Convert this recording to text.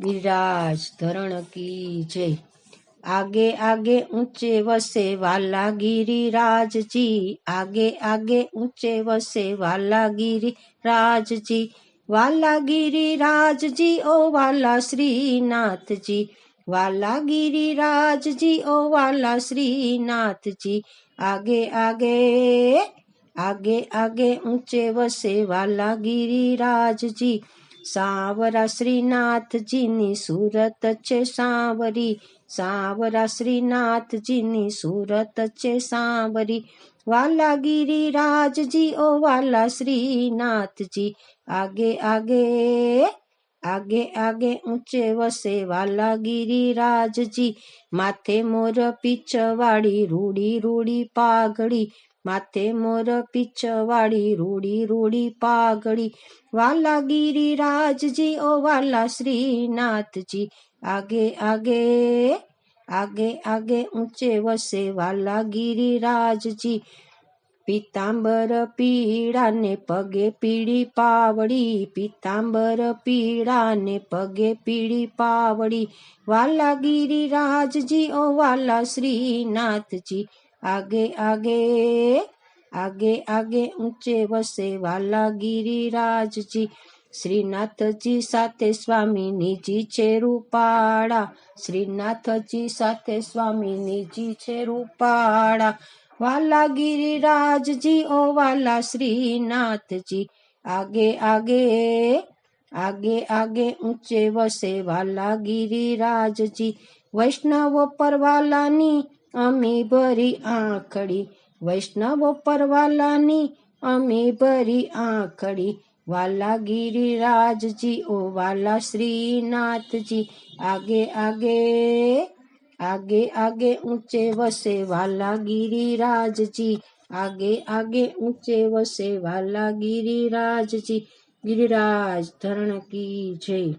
વિરાજ ધરણ કી જય. આગે આગે ઊંચે વસે વાલા ગીરી રાજજી. આગે આગે ઊંચે વસે વાલા ગીરી રાજજી. વાલા ગીરી રાજજી ઓ વાલા શ્રીનાથજી વાલા ગીરી રાજજી ઓ વાલા શ્રીનાથજી આગે આગે આગે આગે ઊંચે વસે વાલા ગીરી રાજજી. સાવરા શ્રીનાથજીની સુરત છે સાવરી. સાવરા શ્રીનાથજીની સુરત છે સાવરી. વાલા ગિરિરાજજી ઓ વાલા શ્રીનાથજી. આગે આગે આગે આગે ઊંચે વસે વાલા ગિરિરાજજી માથે મોર પીછવાડી રૂડી રૂડી પાઘડી. માથે મોર પીચવાળી રૂડી રૂડી પાઘડી. વાલા ગિરિરાજજી ઓ વાલા શ્રીનાથજી. આગે આગે આગે આગે ઊંચે વસે વાલા ગિરિરાજજી પીતાંબર પીડા ને પગે પીળી પાવડી. પીતાંબર પીળા ને પગે પીળી પાવડી. વાલા ગિરિરાજજી ઓ વાલા શ્રીનાથજી. આગે આગે આગે આગે ઊંચે વસે વાલા ગિરિરાજજી શ્રીનાથજી સાથે સ્વામીનીજી છે રૂપાળા શ્રીનાથજી સાથે સ્વામીનીજી છે રૂપાળા વાલા ગિરિરાજજી ઓ વાલા શ્રીનાથજી આગે આગે આગે આગે ઊંચે વસે વાલા ગિરિરાજજી વૈષ્ણવ પરવાલાની અમી ભરી આંખડી. વૈષ્ણવ પરવાલાની અમી ભરી આંખડી. વાલા ગિરિરાજજી ઓ વાલા શ્રીનાથજી આગે આગે આગે આગે ઊંચે વસે વાલા ગિરિરાજજી આગે આગે ઊંચે વસે વાલા ગિરિરાજજી ગિરિરાજ ધરણ કી જય.